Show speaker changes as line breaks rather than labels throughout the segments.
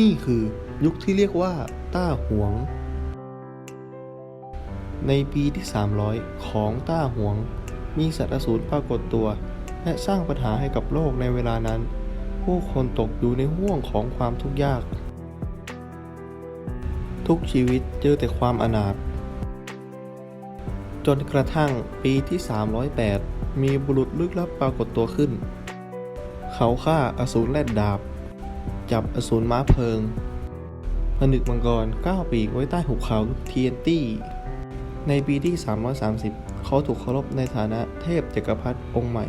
นี่คือยุคที่เรียกว่า ต้าหวง ในปีที่ 300 ของต้าหวง มีสัตว์อสูรปรากฏตัว และสร้างปัญหาให้กับโลกในเวลานั้น ผู้คนตกอยู่ในห่วงของความทุกข์ยาก ทุกชีวิตเจอแต่ความอนาถจนกระทั่งปีที่ 308 มีบุรุษลึกลับปรากฏตัวขึ้น เขาฆ่าอสูรแลดดาบ จับอสูรม้าเพลิงผนึกมังกรก้าปีกไว้ใต้หุบเขาเทียนตี้ ในปีที่ 330 เขาถูกเคารพในฐานะเทพจักรพรรดิองค์ใหม่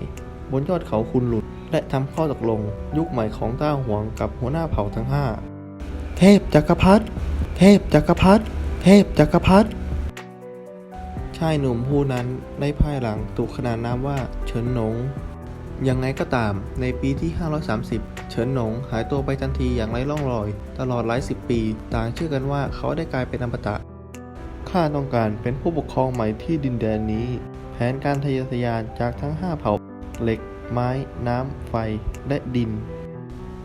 บนยอดเขาคุณหลุด และทำข้อตกลง ยุคใหม่ของต้าหวงกับหัวหน้าเผ่าทั้ง 5 เทพจักรพรรดิเทพจักรพรรดิเทพจักรพรรดิชายหนุ่มผู้นั้นในภายหลังถูกขนานนามว่าเฉินหนง ยังไงก็ตาม ในปีที่ 530 เฉินหนงหายตัวไปทันทีอย่างไร้ร่องรอย ตลอดหลายสิบปี ต่างเชื่อกันว่าเขาได้กลายเป็นอมตะ ข้าต้องการเป็นผู้ปกครองใหม่ที่ดินแดนนี้ แผนการทะเยอทะยานจากทั้ง 5 เผ่า เหล็ก ไม้ น้ำ ไฟ และดิน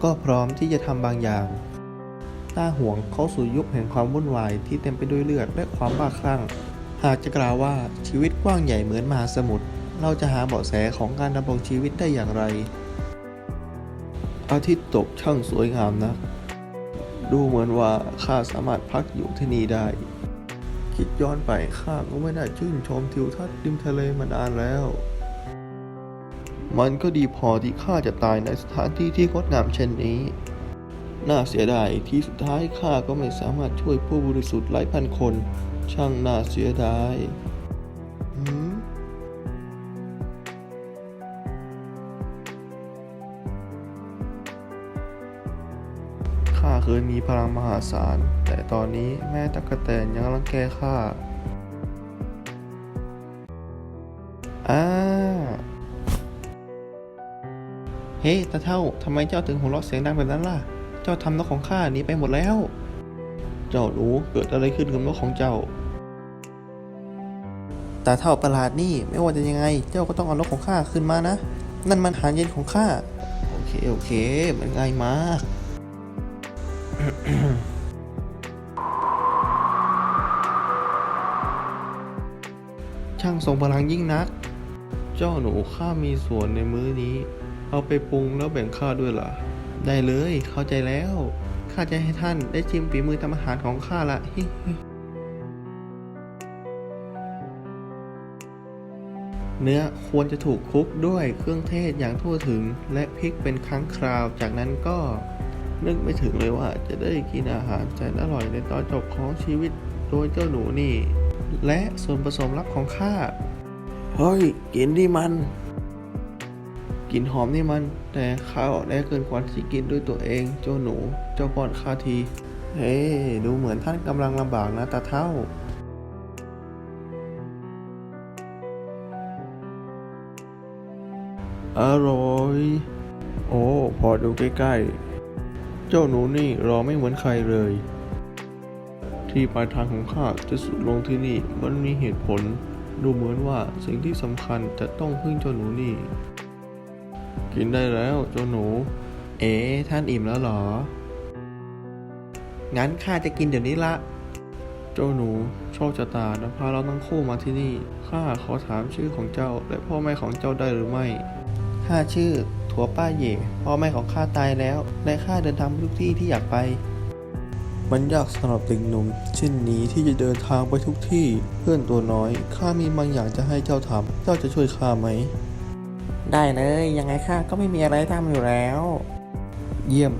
ก็พร้อมที่จะทำบางอย่าง ต้าหวงเข้าสู่ยุคแห่งความวุ่นวายที่เต็มไปด้วยเลือดและความบ้าคลั่ง หากจะกล่าวว่าชีวิตกว้างใหญ่เหมือนมหาสมุทร เราจะหาเบาะแสของการดำรงชีวิตได้อย่างไร อาทิตย์ตกช่างสวยงามนะ ดูเหมือนว่าข้าสามารถพักอยู่ที่นี่ได้ คิดย้อนไปข้าก็ไม่ได้ชื่นชมทิวทัศน์ริมทะเลมานานแล้ว มันก็ดีพอที่ข้าจะตายในสถานที่ที่งดงามเช่นนี้ น่าเสียดายที่สุดท้ายข้าก็ไม่สามารถช่วยผู้บริสุทธิ์หลายพันคน ช่างน่าเสียดาย มีพลังมหาศาล แต่ตอนนี้แม่ตะกะแตนยังรังแกข้าอ่าเฮ้ตาเท่าทำไมเจ้าถึงหัวเราะเสียงดังแบบนั้นล่ะ เจ้าทำนกของข้าหนีไปหมดแล้ว เจ้ารู้เกิดอะไรขึ้นกับนกของเจ้าตาเท่าประหลาดนี่ไม่ว่าจะยังไง เจ้าก็ต้องเอานกของข้าขึ้นมานะ นั่นมันหารเย็นของข้า โอเค โอเค มันง่ายมาก ช่างทรงพลังยิ่งนัก เจ้าหนูข้ามีส่วนในมื้อนี้ เอาไปปรุงแล้วแบ่งข้าด้วยล่ะ ได้เลยเข้าใจแล้ว ข้าจะให้ท่านได้ชิมฝีมือทำอาหารของข้าละเนื้อควรจะถูกคลุกด้วยเครื่องเทศอย่างทั่วถึงและพริกเป็นครั้งคราว จากนั้นก็ นึกไม่ถึงเลยว่าจะได้กินอาหารแสนอร่อยในตอนจบของชีวิตโดยเจ้าหนูนี่ และส่วนผสมลับของข้า เฮ้ยกลินนี่มันกลิ่นหอมนี่มัน แต่ข้าออกได้เกินกว่าที่กินด้วยตัวเอง เจ้าหนู เจ้าป้อนข้าที เฮ้ดูเหมือนท่านกำลังลำบากนะตาเท่าอร่อย โอ้ พอดูใกล้ๆ เจ้าหนูนี่รอไม่เหมือนใครเลย ที่ปลายทางของข้าจะสุดลงที่นี่มันมีเหตุผล ดูเหมือนว่าสิ่งที่สำคัญจะต้องพึ่งเจ้าหนูนี่ กินได้แล้วเจ้าหนู เอ๋ท่านอิ่มแล้วเหรอ งั้นข้าจะกินเดี๋ยวนี้ละเจ้าหนูโชคชะตานำพาเราทั้งคู่มาที่นี่ ข้าขอถามชื่อของเจ้าและพ่อแม่ของเจ้าได้หรือไม่ ข้าชื่อ ถัวป้าเหย่พ่อแม่ของข้าตายแล้วและข้าเดินทางไปทุกที่ที่อยากไป มันยากสำหรับเด็กหนุ่มเช่นนี้ที่จะเดินทางไปทุกที่เพื่อนตัวน้อยข้ามีบางอย่างจะให้เจ้าทำเจ้าจะช่วยข้าไหม ได้เลยยังไงข้าก็ไม่มีอะไรทำอยู่แล้ว เยี่ยม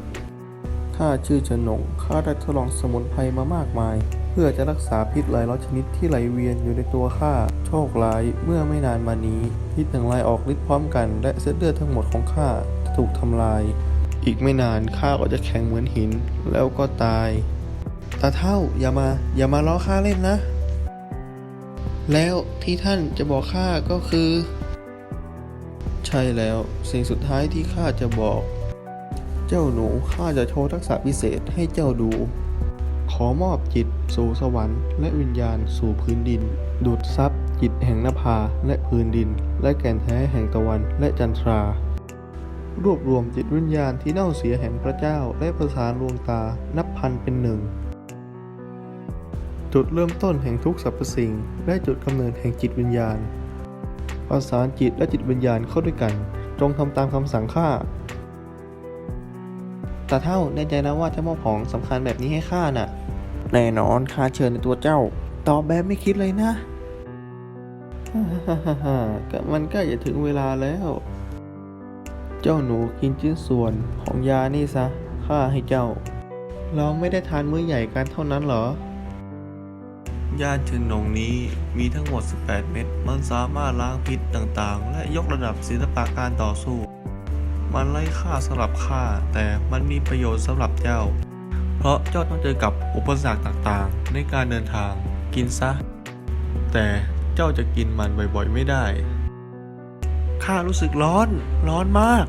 ข้าชื่อเฉินหนงข้าได้ทดลองสมุนไพรมามากมายเพื่อจะรักษาพิษหลายร้อยชนิดที่ไหลเวียนอยู่ในตัวข้าโชคร้ายเมื่อไม่นานมานี้ พิษหนึ่งลายออกฤทธิ์พร้อมกัน และเส้นเลือดทั้งหมดของข้าจะถูกทำลาย อีกไม่นานข้าก็จะแข็งเหมือนหินแล้วก็ตายตาเท่าอย่ามาอย่ามาล้อข้าเล่นนะ แล้วที่ท่านจะบอกข้าก็คือ ใช่แล้วสิ่งสุดท้ายที่ข้าจะบอก เจ้าหนูข้าจะโชว์ทักษะพิเศษให้เจ้าดู ขอมอบจิตสู่สวรรค์และวิญญาณสู่พื้นดิน ดูดซับจิตแห่งนภาและพื้นดิน และแก่นแท้แห่งตะวันและจันทรารวบรวมจิตวิญญาณที่เน่าเสียแห่งพระเจ้าและประสานรวงตานับพันเป็นหนึ่ง จุดเริ่มต้นแห่งทุกสรรพสิ่ง และจุดกำเนิดแห่งจิตวิญญาณ ประสานจิตและจิตวิญญาณเข้าด้วยกัน จงทำตามคำสั่งข้าแตาเท่าแน่ใจนะว่าจะมอบของสำคัญแบบนี้ให้ข้าน่ะ แน่นอนข้าเชิญในตัวเจ้า ตอบแบบไม่คิดเลยนะก็มันใกล้จะถึงเวลาแล้ว เจ้าหนูกินชิ้นส่วนของยานี่ซะข้าให้เจ้า เราไม่ได้ทานมื้อใหญ่กันเท่านั้นเหรอ ยาเชิญนงนี้มีทั้งหมด 18 เม็ด มันสามารถล้างพิษต่างๆ และยกระดับศิลปะการต่อสู้ มันไร้ค่าสำหรับข้าแต่มันมีประโยชน์สำหรับเจ้า ราะเจ้าต้องเจอกับอุปสรรคต่างๆ ในการเดินทาง กินซะ แต่เจ้าจะกินมันบ่อยๆไม่ได้ ข้ารู้สึกร้อน ร้อนมาก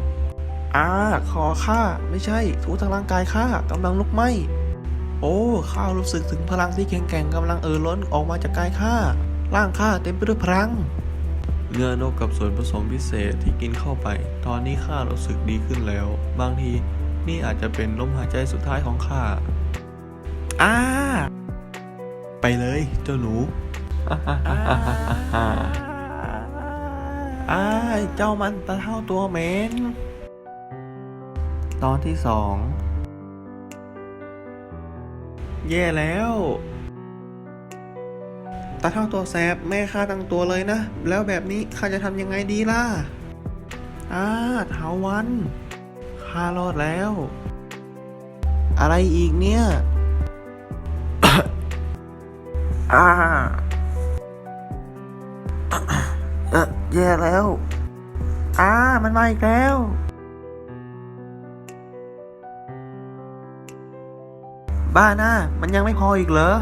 อ่าคอข้าไม่ใช่ทุกทางร่างกายข้ากำลังลุกไหม โอ้ข้ารู้สึกถึงพลังที่แข็งแกร่งกำลังเอ่อล้นออกมาจากกายข้า ร่างข้าเต็มไปด้วยพลัง เนื้อนกกับส่วนผสมพิเศษที่กินเข้าไป ตอนนี้ข้ารู้สึกดีขึ้นแล้ว บางที นี่อาจจะเป็นลมหายใจสุดท้ายของข้าอ้าไปเลยเจ้าหนูอ้ายเจ้ามันตะเท่าตัวเหม็นตอนที่สองแย่แล้วตาเท่าตัวแสบแม่ข้าตั้งตัวเลยนะ แล้วแบบนี้ข้าจะทำยังไงดีล่ะ อ้าเถาวัน ข้ารอดแล้ว อะไรอีกเนี่ยอ่าเออแย่แล้วอ่ามันมาอีกแล้ว บ้าหน้ามันยังไม่พออีกเหรอ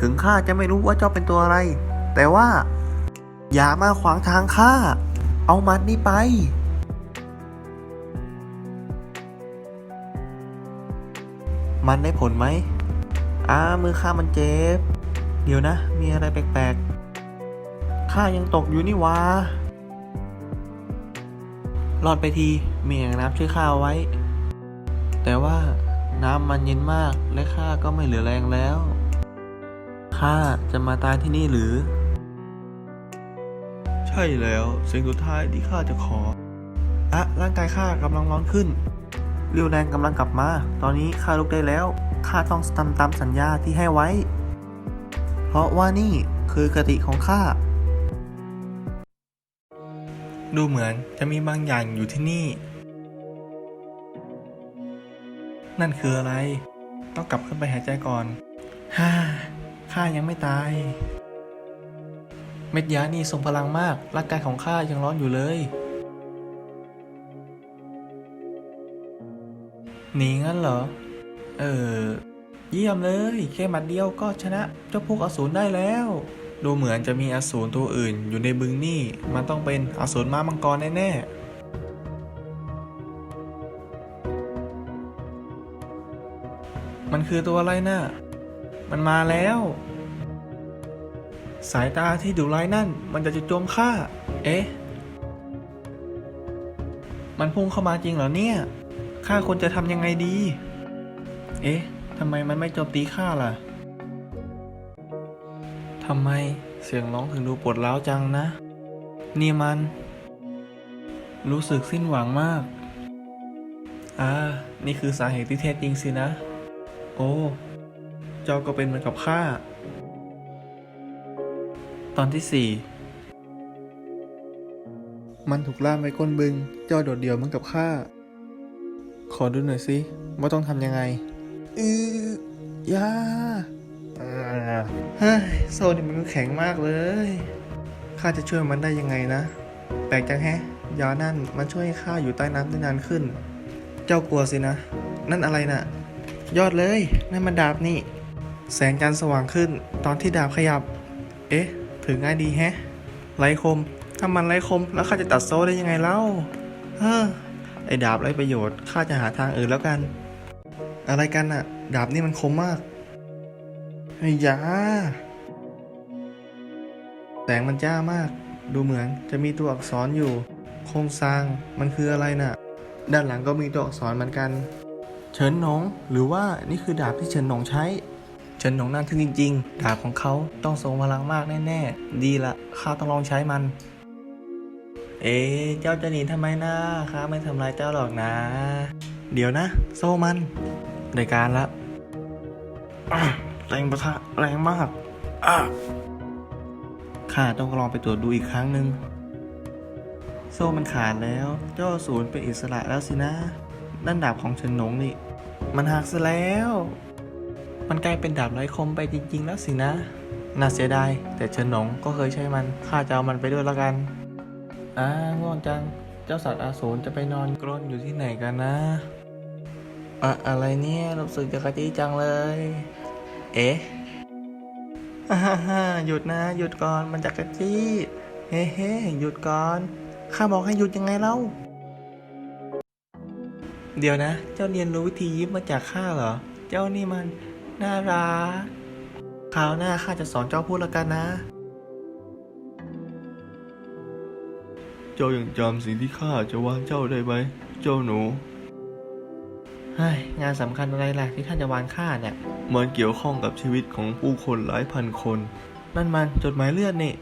ถึงข้าจะไม่รู้ว่าเจ้าเป็นตัวอะไร แต่ว่า อย่ามาขวางทางข้า เอามันนี่ไป มันได้ผลไหมอ้ามือข้ามันเจ็บ เดี๋ยวนะ มีอะไรแปลกๆ ข้ายังตกอยู่นี่วะรอดไปทีมีอย่างน้ำช่วยข้าเอาไว้ แต่ว่าน้ำมันเย็นมากและข้าก็ไม่เหลือแรงแล้ว ข้าจะมาตายที่นี่หรือ ใช่แล้วสิ่งสุดท้ายที่ข้าจะขออะร่างกายข้ากำลังร้อนขึ้น เรียวแรงกำลังกลับมา ตอนนี้ข้าลุกได้แล้ว ข้าต้องทำตามสัญญาที่ให้ไว้ เพราะว่านี่คือกติของข้า ดูเหมือนจะมีบางอย่างอยู่ที่นี่ นั่นคืออะไร ต้องกลับขึ้นไปหายใจก่อน ฮ่า ข้ายังไม่ตาย เม็ดยานี่ทรงพลังมาก ร่างกายของข้ายังร้อนอยู่เลย หนีงั้นเหรอ เออ เยี่ยมเลย แค่หมัดเดียวก็ชนะเจ้าพวกอสูรได้แล้ว ดูเหมือนจะมีอสูรตัวอื่นอยู่ในบึงนี่ มันต้องเป็นอสูรม้ามังกรแน่ๆมันคือตัวอะไรน่ะ มันมาแล้ว สายตาที่ดุร้ายนั่น มันจะจุดโจมข้าเอ๊ะ มันพุ่งเข้ามาจริงเหรอเนี่ย ข้าควรจะทำยังไงดี เอ๊ะทำไมมันไม่โจมตีข้าล่ะทำไมเสียงร้องถึงดูปวดร้าวจังนะ นี่มัน รู้สึกสิ้นหวังมาก อ่า นี่คือสาเหตุที่แท้จริงสินะ โอ้ เจ้าก็เป็นเหมือนกับข้า ตอนที่สี่มันถูกล่าไว้ก้นบึง เจ้าโดดเดี่ยวเหมือนกับข้า ขอดูหน่อยสิว่าต้องทำยังไง อือยาอ่าเฮ้ยโซ่นี่มันก็แข็งมากเลย ข้าจะช่วยมันได้ยังไงนะ แปลกจังแฮะ ยานั่นมันช่วยให้ข้าอยู่ใต้น้ำได้นานขึ้น เจ้ากลัวสินะ นั่นอะไรน่ะ ยอดเลย นั่นมันดาบนี่ แสงจันทร์สว่างขึ้น ตอนที่ดาบขยับ เอ๊ะ ถือง่ายดีแฮะ ไรคม ถ้ามันไรคมแล้วข้าจะตัดโซ่ได้ยังไงเล่า เฮ้อ ไอ้ดาบไร้ประโยชน์ข้าจะหาทางอื่นแล้วกัน อะไรกันอะดาบนี่มันคมมากไอ้ยาแสงมันจ้ามาก ดูเหมือนจะมีตัวอักษรอยู่ โครงสร้างมันคืออะไรน่ะ ด้านหลังก็มีตัวอักษรเหมือนกัน เฉินหนงหรือว่านี่คือดาบที่เฉินหนงใช้ เฉินหนงนั่นทึ่งจริง ๆ ดาบของเขาต้องทรงพลังมากแน่ๆ ดีละข้าต้องลองใช้มัน เอ๊เจ้าจะหนีทำไมนะข้าไม่ทำร้ายเจ้าหรอกนะ เดี๋ยวนะ โซมันในการละแรงประทะแรงมากข้าต้องลองไปตรวจดูอีกครั้งหนึ่งโซ่มันขาดแล้ว เจ้าศูนย์เป็นอิสระแล้วสินะด้านดาบของเฉินหนงนี่ มันหักซะแล้ว มันกลายเป็นดาบไร้คมไปจริง ๆ แล้วสินะ น่าเสียดายแต่เฉินหนงก็เคยใช้มันข้าจะเอามันไปด้วยแล้วกัน อ่าง่วงจัง เจ้าสัตว์อาสูรจะไปนอนกรนอยู่ที่ไหนกันนะ อะอะไรเนี่ยรู้สึกจะกระจี้จังเลย เอ๊ะฮ่าฮ่าหยุดนะ หยุดก่อนมันจะกระจี้เฮ้เฮ้หยุดก่อน ข้าบอกให้หยุดยังไงเล่า เดี๋ยวนะ เจ้าเรียนรู้วิธียิ้มมาจากข้าเหรอ เจ้านี่มัน น่ารักคราวหน้าข้าจะสอนเจ้าพูดละกันนะ เจ้ายังจำสิ่งที่ข้าจะวานเจ้าได้ไหม เจ้าหนู เฮ้ยงานสำคัญอะไรล่ะที่ท่านจะวานข้าเนี่ย มันเกี่ยวข้องกับชีวิตของผู้คนหลายพันคน นั่นมันจดหมายเลือดนี่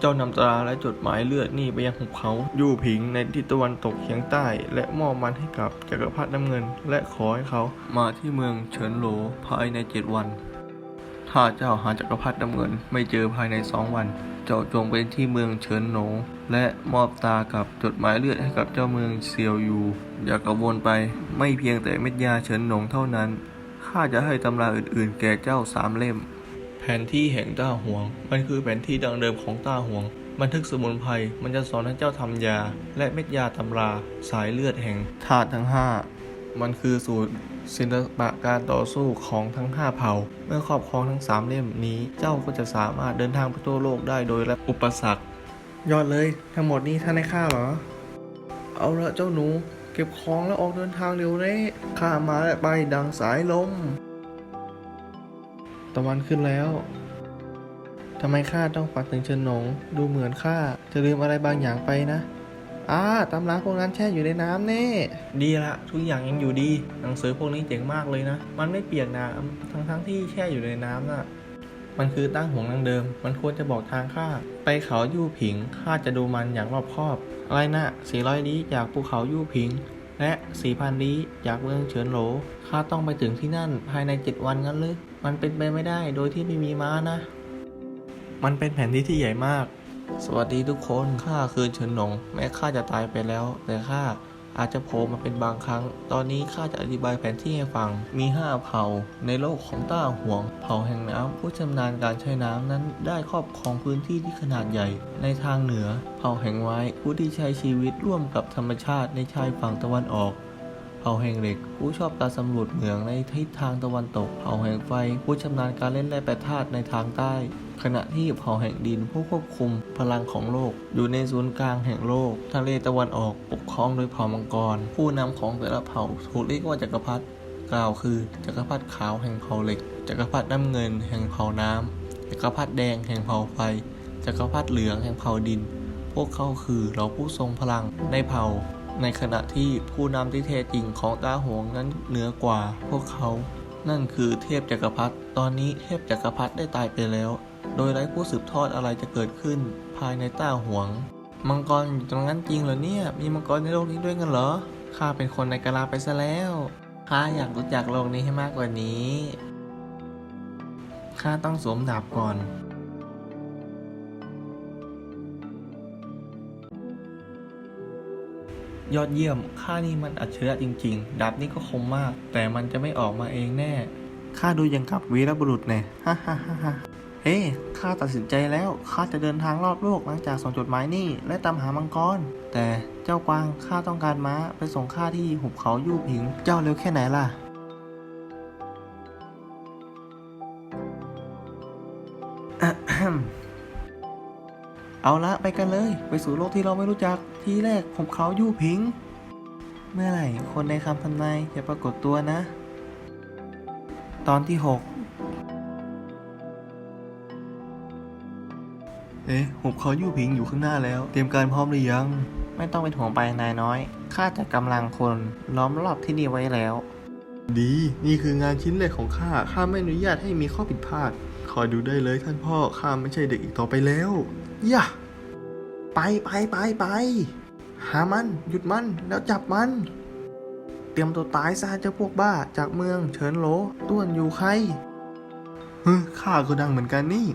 เจ้านำตราและจดหมายเลือดนี่ไปยังหุบเขายู่ผิงในทิศตะวันตกเฉียงใต้ และมอบมันให้กับจักรพรรดิน้ำเงิน และขอให้เขามาที่เมืองเฉินโหลภายในเจ็ดวัน ถ้าเจ้าหาจักรพรรดิน้ำเงิน ไม่เจอภายในสองวัน เจ้าจงเป็นที่เมืองเฉินโหนและมอบตากับจดหมายเลือดให้กับเจ้าเมืองเซียวยูอย่ากระวนไป ไม่เพียงแต่เม็ดยาเฉินหนงเท่านั้นข้าจะให้ตำราอื่นๆ แก่เจ้าสามเล่ม แผนที่แห่งต้าหวง มันคือแผนที่ดังเดิมของต้าหวง บันทึกสมุนไพรมันจะสอนให้เจ้าทำยา และเม็ดยาตำรา สายเลือดแห่งธาตุทั้งห้า มันคือสูตรศิลปะการต่อสู้ของทั้ง 5 เผ่า เมื่อครอบครองทั้ง 3 เล่มนี้ เจ้าก็จะสามารถเดินทางไปทั่วโลกได้โดยและอุปสรรค ยอดเลย ทั้งหมดนี้ท่านให้ข้าเหรอ เอาละเจ้าหนู เก็บของแล้วออกเดินทางเร็วเลยข้ามาและไปดังสายลม ตะวันขึ้นแล้วทำไมข้าต้องฝันถึงเฉินหนง ดูเหมือนข้าจะลืมอะไรบางอย่างไปนะ อ่าตำราพวกนั้นแช่อยู่ในน้ำแน่ ดีละทุกอย่างยังอยู่ดี หนังสือพวกนี้เจ๋งมากเลยนะ มันไม่เปียกน้ำทั้งทั้งๆที่แช่อยู่ในน้ำน่ะ มันคือตั้งห่วงนังเดิม มันควรจะบอกทางข้า ไปเขายู่ผิง ข้าจะดูมันอย่างรอบคอบ อะไรนะ400ลี้จากภูเขายู่ผิง และ4,000ลี้จากเมืองเฉินโหล ข้าต้องไปถึงที่นั่นภายใน7วันงั้นหรือ มันเป็นไปไม่ได้โดยที่ไม่มีม้านะ มันเป็นแผนที่ที่ใหญ่มาก สวัสดีทุกคนข้าคือเฉินหนง แม้ข้าจะตายไปแล้ว แต่ข้าอาจจะโผล่มาเป็นบางครั้ง ตอนนี้ข้าจะอธิบายแผนที่ให้ฟัง มีห้าเผ่า ในโลกของต้าห่วง เผ่าแห่งน้ำผู้ชำนาญการใช้น้ำนั้นได้ครอบครองพื้นที่ที่ขนาดใหญ่ ในทางเหนือ เผ่าแห่งไม้ผู้ที่ใช้ชีวิตร่วมกับธรรมชาติในชายฝั่งตะวันออก เผ่าแห่งเหล็ก ผู้ชอบการสำรวจเหมืองในทิศทางตะวันตก เผ่าแห่งไฟ ผู้ชำนาญการเล่นแร่แปรธาตุในทางใต้ ขณะที่เผ่าแห่งดินผู้ควบคุมพลังของโลก อยู่ในศูนย์กลางแห่งโลก ทะเลตะวันออกปกครองโดยเผ่ามังกร ผู้นำของแต่ละเผ่าถูกเรียกว่าจักรพรรดิกล่าวคือจักรพรรดิขาวแห่งเผ่าเหล็ก จักรพรรดิน้ำเงินแห่งเผ่าน้ำจักรพรรดิแดงแห่งเผ่าไฟ จักรพรรดิเหลืองแห่งเผ่าดิน พวกเขาคือเราผู้ทรงพลังในเผ่า ในขณะที่ผู้นำที่แท้จริงของตาหวงนั้นเหนือกว่าพวกเขา นั่นคือเทพจักรพรรดิ ตอนนี้เทพจักรพรรดิได้ตายไปแล้ว โดยไร้ผู้สืบทอดอะไรจะเกิดขึ้นภายในต้าหวง มังกรอยู่ตรงนั้นจริงเหรอเนี่ย มีมังกรในโลกนี้ด้วยกันเหรอ ข้าเป็นคนในกาลาไปซะแล้วข้าอยากรู้จักโลกนี้ให้มากกว่านี้ ข้าต้องสวมดาบก่อน ยอดเยี่ยมข้านี่มันอัจฉริยะจริง ๆดาบนี่ก็คมมาก แต่มันจะไม่ออกมาเองแน่ ข้าดูยังกับวีรบุรุษแน่ฮ่าฮ่าฮ่าฮ่าเฮ้ข้าตัดสินใจแล้ว ข้าจะเดินทางรอบโลกหลังจากส่งจดหมายนี่และตามหามังกร แต่เจ้ากวางข้าต้องการม้าไปส่งข้าที่หุบเขายูผิง เจ้าเร็วแค่ไหนล่ะเอาละไปกันเลย ไปสู่โลกที่เราไม่รู้จัก ที่แรกผมเขายู่ผิง เมื่อไหร่คนในคำทำนายจะปรากฏตัวนะ ตอนที่หกเอ๊ะหุบเขายู่ผิงอยู่ข้างหน้าแล้ว เตรียมการพร้อมหรือยัง
ไม่ต้องเป็นห่วงไปนายน้อย ข้าจัดกำลังคนล้อมรอบที่นี่ไว้แล้ว
ดี นี่คืองานชิ้นแรกของข้า ข้าไม่อนุญาตให้มีข้อผิดพลาด คอยดูได้เลยท่านพ่อ ข้าไม่ใช่เด็กอีกต่อไปแล้ว ย่า ไปไปไปไป หามัน หยุดมัน แล้วจับมัน เตรียมตัวตายซะเจ้าพวกบ้าจากเมืองเฉินโหลต้วนอยู่ใครเฮ้ยข้าก็ดังเหมือนกันนี่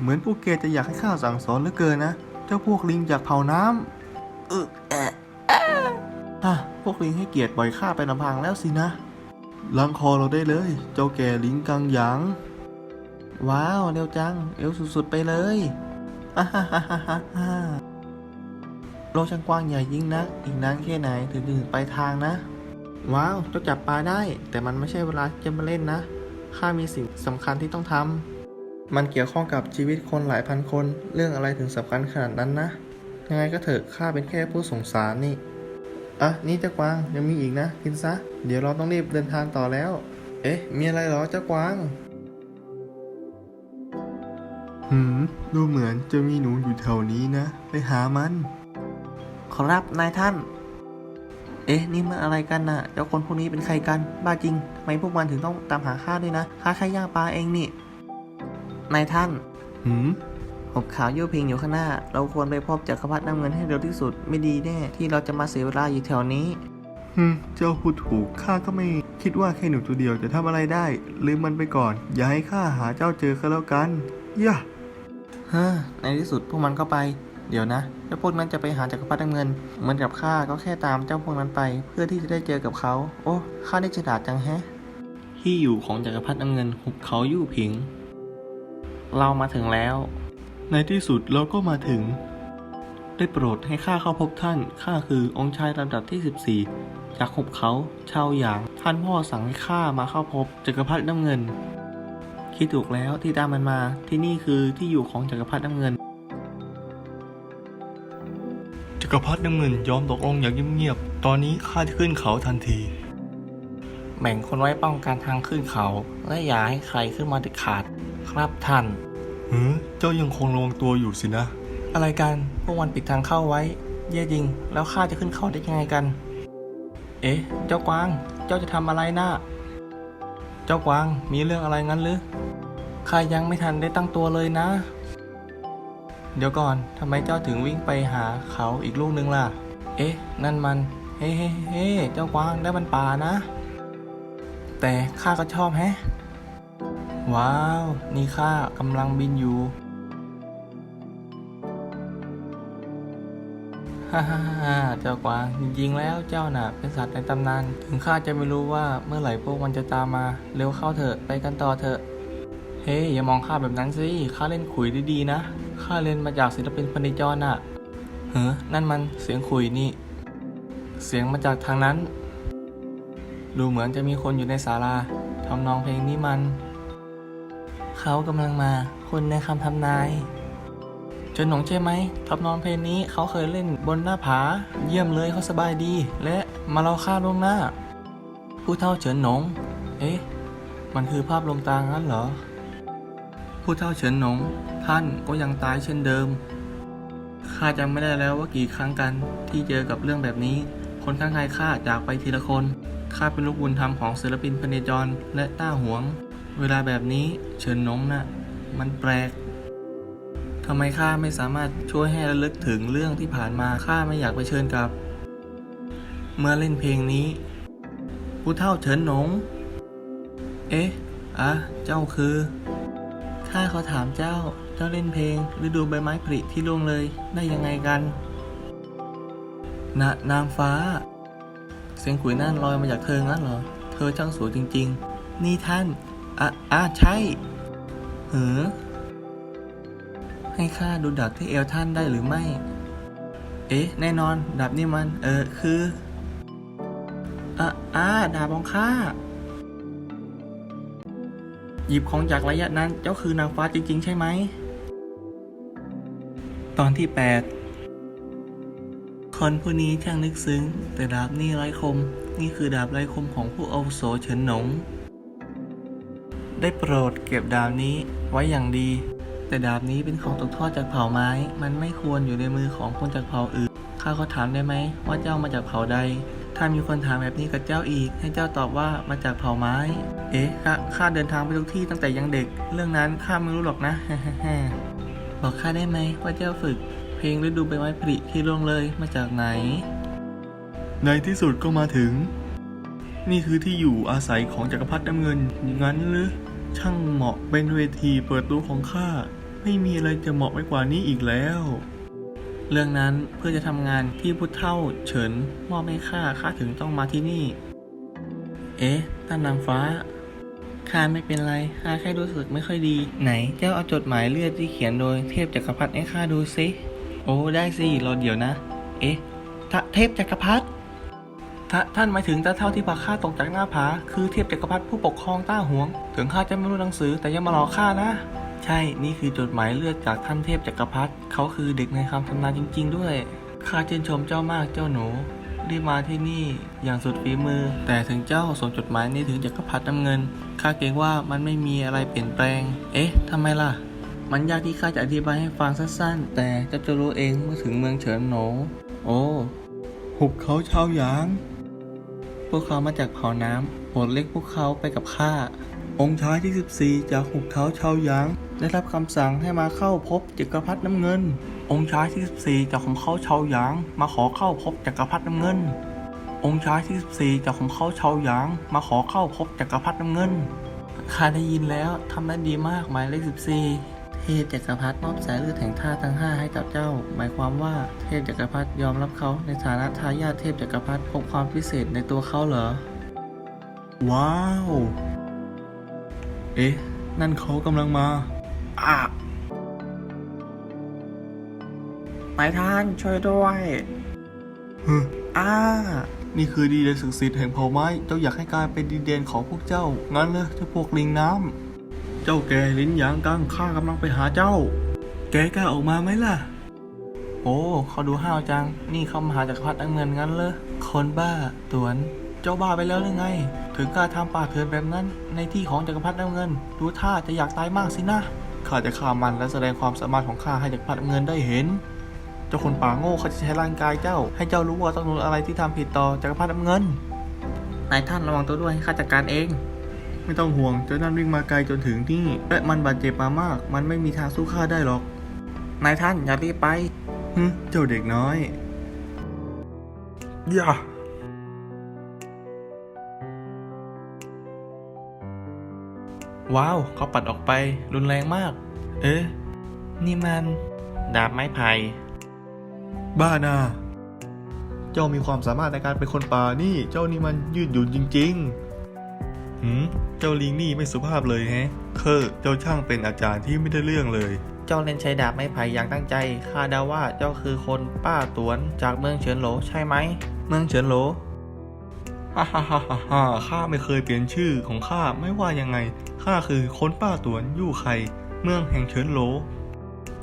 เหมือนพวกแกจะอยากให้ข้าสั่งสอนเหลือเกินนะ เจ้าพวกลิงจากเผ่าน้ำเออแอะอะพวกลิงให้เกียรติปล่อยข้าไปลำพังแล้วสินะล้างคอเราได้เลย เจ้าแก่ลิงกังหยาง ว้าว เร็วจังเร็วสุดๆไปเลยอ่าฮ่าฮ่าฮ่า โลกช่างกว้างใหญ่ยิ่งนะอีกนานแค่ไหนถึงจะถึงปลายทางนะ ว้าวเจ้าจับปลาได้ แต่มันไม่ใช่เวลาที่จะมาเล่นนะข้ามีสิ่งสำคัญที่ต้องทำมันเกี่ยวข้องกับชีวิตคนหลายพันคน เรื่องอะไรถึงสำคัญขนาดนั้นนะ ยังไงก็เถอะข้าเป็นแค่ผู้สงสารนี่อะนี่เจ้ากวางยังมีอีกนะ กินซะ เดี๋ยวเราต้องรีบเดินทางต่อแล้ว เอ๊ะ มีอะไรหรอเจ้ากวางหืม ดูเหมือนจะมีหนูอยู่แถวนี้นะ ไปหามัน
ขอรับนายท่าน เอ๊ะ นี่มันอะไรกันน่ะเจ้าคนพวกนี้เป็นใครกัน บ้าจริงทำไมพวกมันถึงต้องตามหาข้าด้วยนะข้าแค่ย่างปลาเองนี่ นายท่าน
หืม
หบขาวยู่พิงอยู่ข้างหน้า เราควรไปพบจักรพรรดิน้ำเงินให้เร็วที่สุด ไม่ดีแน่ ที่เราจะมาเสียเวลาอยู่แถวนี้
ฮึมเจ้าพูดถูก ข้าก็ไม่คิดว่าแค่หนูตัวเดียวจะทำอะไรได้ ลืมมันไปก่อน อย่าให้ข้าหาเจ้าเจอก็แล้วกัน ย่า
เฮ้อในที่สุดพวกมันก็ไป เดี๋ยวนะ แล้วพวกนั้นจะไปหาจักรพรรดิน้ำเงิน เหมือนกับข้าก็แค่ตามเจ้าพวกนั้นไป เพื่อที่จะได้เจอกับเขา โอ้ ข้าได้ฉลาดจังแฮะ ที่อยู่ของจักรพรรดิน้ำเงินหุบเขายู่ผิง เรามาถึงแล้ว
ในที่สุดเราก็มาถึง ได้โปรดให้ข้าเข้าพบท่าน ข้าคือองค์ชายลำดับที่ 14 จากหุบเขาชาวหยาง ท่านพ่อสั่งให้ข้ามาเข้าพบจักรพรรดิน้ำเงิน
คิดถูกแล้วที่ตามมันมาที่นี่คือที่อยู่ของจักรพรรดิน้ำเงิน
กรพรรดิน้ำเงินยอมตกลงอย่างเงียบๆ ตอนนี้ข้าจะขึ้นเขาทันที
แบ่งคนไว้ป้องกันทางขึ้นเขา และอย่าให้ใครขึ้นมาเด็ดขาด ครับท่าน
เฮ้เจ้ายังคงระวังตัวอยู่สินะ
อะไรกัน พวกมันปิดทางเข้าไว้ แย่จริง แล้วข้าจะขึ้นเขาได้ยังไงกัน เอ๊ะ เจ้ากวาง เจ้าจะทำอะไรนะ่ะเจ้ากวาง มีเรื่องอะไรงั้นหรือข้ายังไม่ทันได้ตั้งตัวเลยนะ เดี๋ยวก่อนทำไมเจ้าถึงวิ่งไปหาเขาอีกลูกนึงล่ะ เอ๊ะ นั่นมัน เฮ้เฮ้เฮ้เจ้ากวางได้มันป่านะ แต่ข้าก็ชอบแฮะ ว้าว นี่ข้ากำลังบินอยู่ ฮ่าฮ่าฮ่าเจ้ากวาง จริงๆแล้วเจ้าน่ะ เป็นสัตว์ในตำนาน ถึงข้าจะไม่รู้ว่าเมื่อไหร่พวกมันจะตามมา เร็วเข้าเถอะ ไปกันต่อเถอะ เฮ้ยอย่ามองข้าแบบนั้นสิ ข้าเล่นขุยดีๆนะ ข้าเล่นมาจากศิลปินพันธิจรน่ะ เฮ้อนั่นมันเสียงขุยนี่ เสียงมาจากทางนั้น ดูเหมือนจะมีคนอยู่ในศาลาทำนองเพลงนี้มัน เขากำลังมา คนในคำทำนายเฉินหนงใช่ไหมทับนอนเพลงนี้เขาเคยเล่นบนหน้าผา เยี่ยมเลยเขาสบายดี และมาเราฆ่าล่วงหน้า ผู้เท่าเฉินหนง เอ๊ะ มันคือภาพลวงตางั้นเหรอ ผู้เท่าเฉินหนงท่านก็ยังตายเช่นเดิม ข้าจำไม่ได้แล้วว่ากี่ครั้งกันที่เจอกับเรื่องแบบนี้ คนข้างกายข้าจากไปทีละคน ข้าเป็นลูกบุญธรรมของศิลปินพเนจรและต้าหวง เวลาแบบนี้เฉินหนงน่ะมันแปลกทำไมข้าไม่สามารถช่วยให้ระลึกถึงเรื่องที่ผ่านมาข้าไม่อยากไปเชิญกับ เมื่อเล่นเพลงนี้ ผู้เท่าเฉินหนง เอ๊ะ อะ เจ้าคือ ข้าขอถามเจ้า เจ้าเล่นเพลงฤดูใบไม้ผลิที่ร่วงเลยได้ยังไงกันนะนางฟ้า เสียงขุยนั่นลอยมาจากเธองั้นเหรอ เธอช่างสวยจริง ๆ นี่ท่าน อะอะใช่เหือให้ข้าดูดาบที่เอวท่านได้หรือไม่ เอ๊ะ แน่นอนดาบนี่มัน เออ คือ อะอ่าดาบของข้า หยิบของจากระยะนั้นเจ้าคือนางฟ้าจริง ๆ ใช่ไหม ตอนที่ 8 คนผู้นี้ช่างนึกซึ้ง แต่ดาบนี่ไร้คม นี่คือดาบไร้คมของผู้อาวุโสเฉินหนง ได้โปรดเก็บดาบนี้ไว้อย่างดี แต่ดาบนี้เป็นของตกทอดจากเผ่าไม้ มันไม่ควรอยู่ในมือของคนจากเผ่าอื่น ข้าขอถามได้ไหมว่าเจ้ามาจากเผ่าใด ถ้ามีคนถามแบบนี้กับเจ้าอีก ให้เจ้าตอบว่ามาจากเผ่าไม้ เอ๊ะข้าเดินทางไปทุกที่ตั้งแต่ยังเด็ก เรื่องนั้นข้าไม่รู้หรอกนะบอกข้าได้ไหมว่าเจ้าฝึก เพลงฤดูใบไม้ผลิที่ร่วงเลยมาจากไหน
ในที่สุดก็มาถึง นี่คือที่อยู่อาศัยของจักรพรรดิน้ำเงินอย่างนั้นหรือช่างเหมาะเป็นเวทีเปิดตัวของข้าไม่มีอะไรจะเหมาะไปกว่านี้อีกแล้ว
เรื่องนั้นเพื่อจะทำงานที่พุทธเท่าเฉินมอบให้ข้าข้าถึงต้องมาที่นี่ เอ๊ะท่านนางฟ้าข้าไม่เป็นไรข้าแค่รู้สึกไม่ค่อยดี ไหนเจ้าเอาจดหมายเลือดที่เขียนโดยเทพจักรพรรดิให้ข้าดูสิโอ้ได้สิรอเดี๋ยวนะ เอ๊ะทะเทพจักรพรรดิทะท่านหมายถึงตาเท่าที่พาข้าตกจากหน้าผา คือเทพจักรพรรดิผู้ปกครองต้าหวง ถึงข้าจะไม่รู้หนังสือแต่ยังมาหลอกข้านะ ใช่ นี่คือจดหมายเลือดจากท่านเทพจักรพรรดิเขาคือเด็กในคำทำนานจริง ๆ ด้วย ข้าชื่นชมเจ้ามากเจ้าหนูรีบมาที่นี่อย่างสุดฝีมือ แต่ถึงเจ้าส่งจดหมายนี้ถึงจักรพรรดิน้ำเงิน ข้าเกรงว่ามันไม่มีอะไรเปลี่ยนแปลง เอ๊ะทำไมล่ะ มันยากที่ข้าจะอธิบายให้ฟังสั้นๆ แต่เจะจะรู้เองเมื่อถึงเมืองเฉินโหน โอ้
หุบเขาชาวหยาง
พวกเขามาจากเผ่าน้ำโปรดเรียกพวกเขาไปกับข้า
องค์ชายที่ 14 จากหุบเขาชาวหยาง
ได้รับคำสั่งให้มาเข้าพบจักรพรรดิน้ำเงิน องค์ชายที่ 14 จากของเขาชาวหยาง มาขอเข้าพบจักรพรรดิน้ำเงิน องค์ชายที่ 14 จากของเขาชาวหยาง มาขอเข้าพบจักรพรรดิน้ำเงินข้าได้ยินแล้วทำได้ดีมากหมายเลข 14เทพจักรพรรดิมอบสายเลือดแห่งท่าตุทั้ง 5 ให้กับเจ้า หมายความว่าเทพจักรพรรดิยอมรับเขาในฐานะทายาทเทพจักรพรรดิพบความพิเศษในตัวเขาเหรอ
ว้าว เอ๊ะ นั่นเขากำลังมา
อะนายท่านช่วยด้วย
ฮึ
อ้า
นี่คือดีเดนศักดิ์สิทธิ์แห่งเผ่าไม้ เจ้าอยากให้กลายเป็นดีเดนของพวกเจ้า งั้นเลยเจ้าพวกลิงน้ำ เจ้าแกลิ้นหยางกังข้ากำลังไปหาเจ้า แกกล้าออกมาไหมล่ะ
โอ้เขาดูห้าวจัง นี่เขามาหาจากรพรรดิน้ำเงินงั้นเลยคนบ้าตวนเจ้าบ้าไปแล้วหรือไง ถึงกล้าทำป่าเถื่อนแบบนั้น ในที่ของจักรพรรดิน้ำเงิน ดูท่าจะอยากตายมากสินะข้าจะฆ่ามันและแสดงความสามารถของข้าให้จักรพรรดิน้ำเงินได้เห็น เจ้าคนป่าโง่เขาจะใช้ร่างกายเจ้า ให้เจ้ารู้ว่าต้องโดนอะไรที่ทำผิดต่อจักรพรรดิน้ำเงินนายท่านระวังตัวด้วยให้ข้าจัดการเอง
ไม่ต้องห่วงเจ้านั่นวิ่งมาไกลจนถึงที่และมันบาดเจ็บมามาก มันไม่มีทางสู้ข้าได้หรอก
นายท่านอย่ารีบไป
เจ้าเด็กน้อยอย่า
ว้าว เขาปัดออกไป รุนแรงมาก เอ๊ะ นี่มัน ดาบไม้ไผ่
บ้านา เจ้ามีความสามารถในการเป็นคนป่านี่ เจ้านี่มันยืดหยุ่นจริงๆหืม เจ้าลิงนี่ไม่สุภาพเลยแฮะ เคอเจ้าช่างเป็นอาจารย์ที่ไม่ได้เรื่องเลย
เจ้าเล่นใช้ดาบไม้ไผ่อย่างตั้งใจข้าเดาว่าเจ้าคือคนป้าตวนจากเมืองเฉินโหลใช่ไหม เมืองเฉินโหล
ฮ่าฮ่าฮ่าฮ่าข้าไม่เคยเปลี่ยนชื่อของข้าไม่ว่ายังไง ข้าคือคนป้าตวนยู่ไคเมืองแห่งเฉินโหล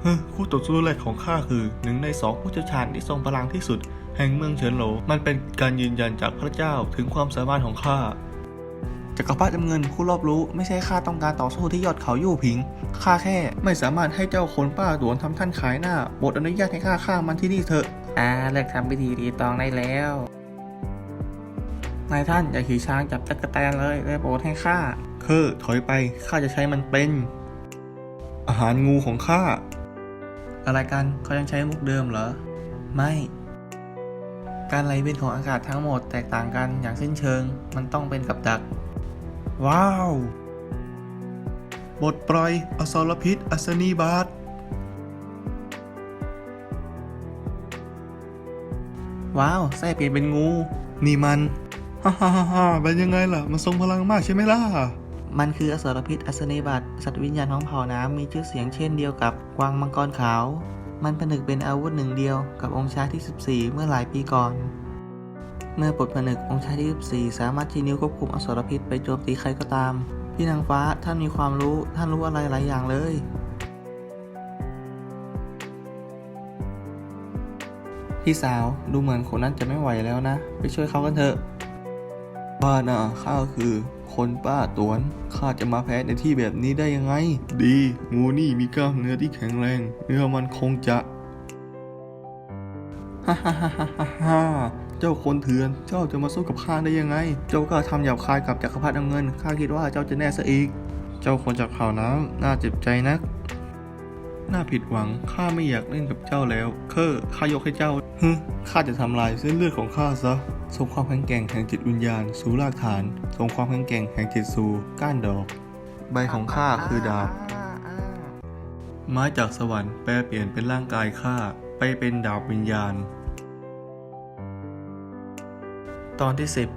เฮคู่ต่อสู้แรกของข้าคือหนึ่งในสองผู้เชี่ยวชาญที่ทรงพลังที่สุด แห่งเมืองเฉินโหล มันเป็นการยืนยันจากพระเจ้าถึงความสามารถของข้า
จักรพรรดิน้ำเงินผู้รอบรู้ไม่ใช่ข้าต้องการต่อสู้ที่ยอดเขายู่ผิงข้าแค่
ไม่สามารถให้เจ้าคนป้าตวนทำท่านขายหน้าบทอนุญาตให้ข้าฆ่ามันที่นี่เถอะ
อ่าเลิกทำพิธีรีตองได้แล้ว นายท่านอย่าขี่ช้างจับตะกแตนเลยได้โปรดให้ข้า
เคอถอยไปข้าจะใช้มันเป็น อาหารงูของข้า
อะไรกันเขายังใช้มุกเดิมเหรอ ไม่ การไหลเวียนของอากาศทั้งหมดแตกต่างกันอย่างสิ้นเชิง มันต้องเป็นกับดัก
ว้าวบทปล่อยอสรพิษ อัศนีบาท
ว้าวไส้เปลี่ยนเป็นงู
นี่มัน ฮ่าฮ่าฮ่าเป็นยังไงล่ะ มันทรงพลังมากใช่ไหมล่ะ
มันคืออสรพิษอัศนีบัตสัตว์วิญญาณของเผ่าน้ำมีชื่อเสียงเช่นเดียวกับกวางมังกรขาว มันผนึกเป็นอาวุธหนึ่งเดียวกับองค์ชายที่ 14 เมื่อหลายปีก่อน เมื่อปลดผนึกองค์ชายที่ 14 สามารถชี้นิ้วควบคุมอสรพิษไปโจมตีใครก็ตาม พี่นางฟ้าท่านมีความรู้ท่านรู้อะไรหลายอย่างเลยพี่สาวดูเหมือนคนนั้นจะไม่ไหวแล้วนะ ไปช่วยเขากันเถอะ
บ้าน่ะข้าคือคนป้าตวน ข้าจะมาแพ้ในที่แบบนี้ได้ยังไง ดี งูนี่มีกล้ามเนื้อที่แข็งแรง เนื้อมันคงจะฮ่าฮ่าฮ่าฮ่าฮ่าเจ้าคนเถื่อน เจ้าจะมาสู้กับข้าได้ยังไง เจ้าก็ทำหยาบคายกับจักรพรรดิน้ำเงิน ข้าคิดว่าเจ้าจะแน่ซะอีก เจ้าคนจากเผ่าน้ำน่าเจ็บใจนัก น่าผิดหวัง ข้าไม่อยากเล่นกับเจ้าแล้ว เคอข้ายกให้เจ้าฮึข้าจะทำลายเส้นเลือดของข้าซะส่งความแข็งแกร่งแห่งจิตวิญญาณ สู่รากฐานส่งความแข็งแกร่งแห่งจิตสู่ก้านดอก ใบของข้าคือดาบ ไม้จากสวรรค์แปลเปลี่ยนเป็นร่างกายข้าไปเป็นดาบวิญญาณ ตอนที่สิบ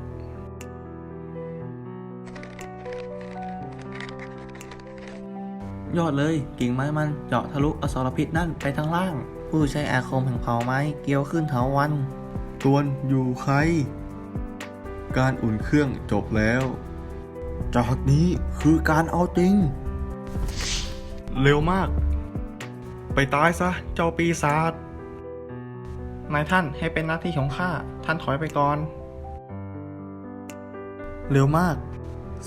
ยอดเลย กิ่งไม้มันเจาะทะลุอสรพิษนั่นไปทางล่าง ผู้ใช้อาคมแห่งเผ่าไม้เกี่ยวขึ้นเถาวันตวนอยู่ใคร การอุ่นเครื่องจบแล้ว จากนี้คือการเอาจริง เร็วมาก ไปตายซะ เจ้าปีศาจนายท่านให้เป็นหน้าที่ของข้า ท่านถอยไปก่อน เร็วมาก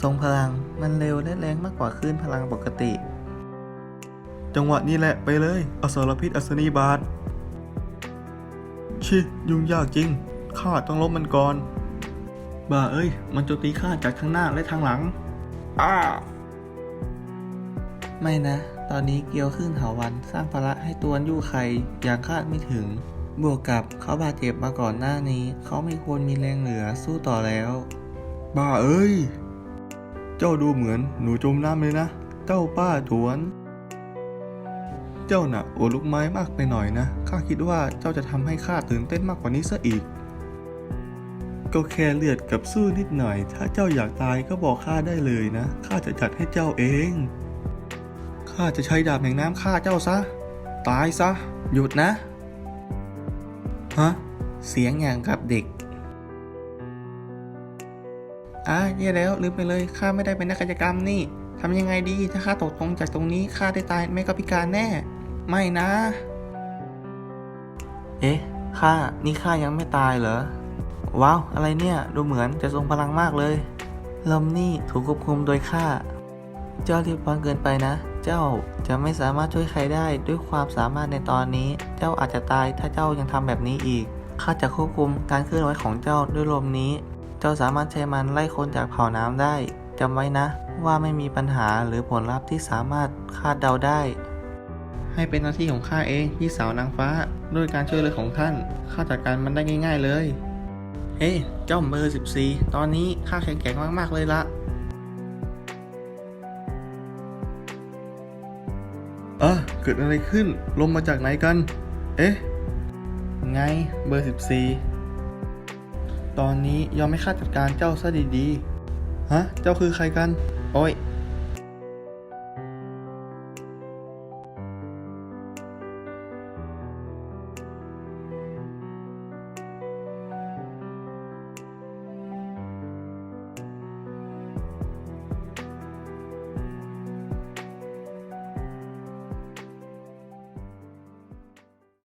ทรงพลังมันเร็วและแรงมากกว่าคลื่นพลังปกติ จังหวะนี้แหละไปเลย อสรพิษอัศนีบาท ชิยุ่งยากจริง ข้าต้องลบมันก่อนบ้าเอ้ย มันโจมตีข้าจากทางหน้าและทางหลัง อ้า ไม่นะ ตอนนี้เกียวขึ้นเถาวันสร้างภาระให้ตัวนยู่ไคอย่างคาดไม่ถึง บวกกับเขาบาดเจ็บมาก่อนหน้านี้ เขาไม่ควรมีแรงเหลือสู้ต่อแล้ว บ้าเอ้ย เจ้าดูเหมือนหนูจมน้ำเลยนะ เจ้าป้าถวน เจ้าน่ะโอลูกไม้มากไปหน่อยนะ ข้าคิดว่าเจ้าจะทำให้ข้าตื่นเต้นมากกว่านี้ซะอีก ก็แค่เลือดกับสู้นิดหน่อย ถ้าเจ้าอยากตายก็บอกข้าได้เลยนะ ข้าจะจัดให้เจ้าเอง ข้าจะใช้ดาบแห่งน้ำฆ่าเจ้าซะ ตายซะ หยุดนะ ฮะ เสียงอย่างกับเด็กอะแย่แล้วลืมไปเลยข้าไม่ได้เป็นนักกายกรรมนี่ทำยังไงดีถ้าข้าตกลงจากตรงนี้ข้าได้ตายไม่ก็พิการแน่ ไม่นะ เอ๊ะ ข้า นี่ข้ายังไม่ตายเหรอ ว้าว อะไรเนี่ย ดูเหมือนจะทรงพลังมากเลย ลมนี่ถูกควบคุมโดยข้า เจ้ารีบร้อนเกินไปนะ เจ้าจะไม่สามารถช่วยใครได้ด้วยความสามารถในตอนนี้ เจ้าอาจจะตายถ้าเจ้ายังทำแบบนี้อีก ข้าจะควบคุมการเคลื่อนไหวของเจ้าด้วยลมนี้ เจ้าสามารถใช้มันไล่คนจากเผ่าน้ำได้จำไว้นะ ว่าไม่มีปัญหาหรือผลลัพธ์ที่สามารถคาดเดาได้ ให้เป็นหน้าที่ของข้าเองพี่สาวนางฟ้า ด้วยการช่วยเหลือของท่านข้าจัดการมันได้ง่าย ๆเลย เฮ้เจ้าเบอร์14 ตอนนี้ข้าแข็งแกร่งมากๆเลยละเออเกิดอะไรขึ้นลมมาจากไหนกัน เอ๊ะ ไงเบอร์ 14 ตอนนี้ยอมให้ข้าจัดการเจ้าซะดีๆ ฮะ เจ้าคือใครกัน โอ้ย